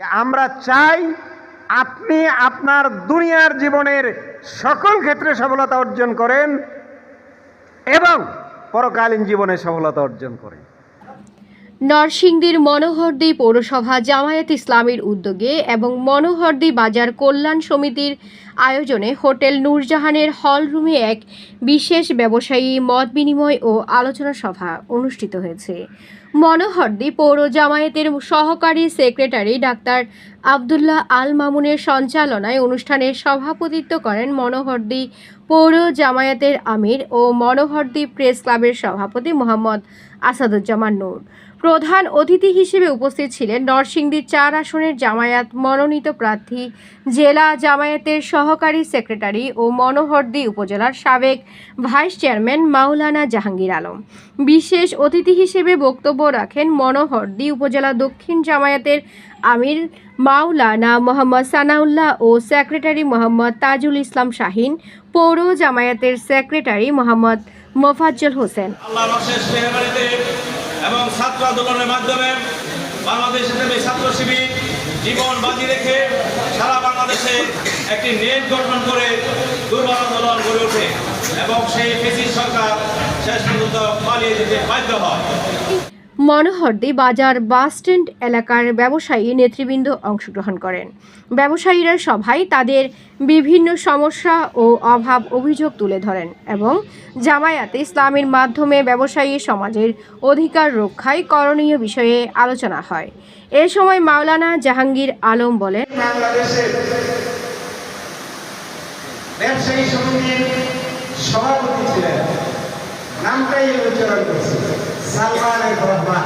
আমরা চাই আপনি আপনার দুনিয়ার জীবনের সকল ক্ষেত্রে সফলতা অর্জন করেন এবং পরকালীন জীবনে সফলতা অর্জন করেন। নরসিংদীর মনোহরদী পৌরসভা জামায়াত ইসলামীর উদ্যোগে এবং মনোহরদী বাজার কল্যাণ সমিতির আয়োজনে হোটেল নূরজাহানের হল রুমে এক বিশেষ ব্যবসায়ী মত বিনিময় ও আলোচনা সভা অনুষ্ঠিত হয়েছে। মনোহরদী পৌর জামায়াতের সহকারী সেক্রেটারি ডাক্তার আবদুল্লাহ আল মামুনের সঞ্চালনায় অনুষ্ঠানে সভাপতিত্ব করেন মনোহরদী পৌর জামায়াতের আমির ও মনোহরদী প্রেস ক্লাবের সভাপতি মোহাম্মদ আসাদুজ্জামান নূর। প্রধান অতিথি হিসেবে উপস্থিত ছিলেন নরসিংদীর চার আসনের জামায়াত মনোনীত প্রার্থী, জেলা জামায়াতের সহকারী সেক্রেটারি ও মনোহরদী উপজেলার সাবেক ভাইস চেয়ারম্যান মাওলানা জাহাঙ্গীর আলম। বিশেষ অতিথি হিসেবে বক্তব্য রাখেন মনোহরদী উপজেলা দক্ষিণ জামায়াতের আমির মাওলানা মোহাম্মদ সানাউল্লাহ ও সেক্রেটারি মোহাম্মদ তাজুল ইসলাম শাহিন, পৌর জামায়াতের সেক্রেটারি মোহাম্মদ মোফাজ্জল হোসেন। এবং ছাত্র আন্দোলনের মাধ্যমে বাংলাদেশ হিসেবে ছাত্র শিবির জীবন বাজি রেখে সারা বাংলাদেশে একটি নেট গঠন করে দুর্বল আন্দোলন গড়ে ওঠে এবং সেই ফেসি সরকার শেষ পর্যন্ত পালিয়ে যেতে বাধ্য হয়। মনোহরদী বাজার বাস স্ট্যান্ড এলাকার ব্যবসায়ী নেতৃবৃন্দ অংশগ্রহণ করেন। ব্যবসায়ীরা সভায় তাদের বিভিন্ন সমস্যা ও অভাব অভিযোগ তুলে ধরেন এবং জামায়াতে ইসলামের মাধ্যমে ব্যবসায়ী সমাজের অধিকার রক্ষায় করণীয় বিষয়ে আলোচনা হয়। এ সময় মাওলানা জাহাঙ্গীর আলম বলেন ব্যবসায়ী সমিতির সভাপতি ছিলেন। নামটাই উচ্চারণ করছি। সালমান এফ রহমান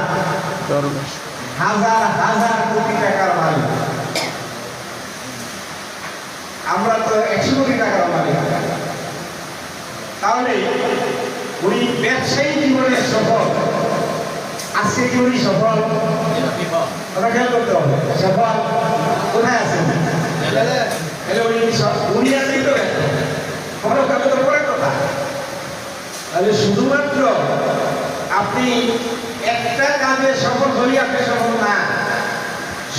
হাজার হাজার কোটি টাকার মালিক। আমরা তো একশো কোটি টাকার মালিক। তাহলে উনি ব্যবসায়ী জীবনে সফল আজকে কি উনি সফল। ওটা খেয়াল করতে হবে সফল কোথায় আছেন উনি উনি আছেন তো খবর কাগজ তো। পরের কথা। তাহলে শুধুমাত্র আপনি একটা কাজে সফল হলে আপনি সফল না।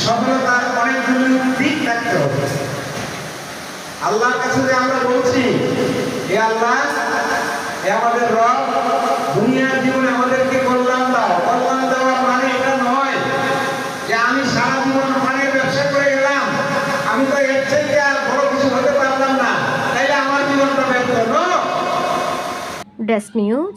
সফলতার অনেকগুলো দিক থাকতে হবে। আল্লাহর কাছে যে আমরা বলছি, হে আল্লাহ, হে আমাদের রব, দুনিয়ার জীবনে আমাদেরকে কল্যাণ দাও। কল্যাণ দেওয়া মানে এটা নয় যে আমি সারা জীবন পানের ব্যবসা করে গেলাম আমি তো এর থেকে আর বড় কিছু হতে পারলাম না। তাইলে আমার জীবনটা ব্যর্থ। Desk news.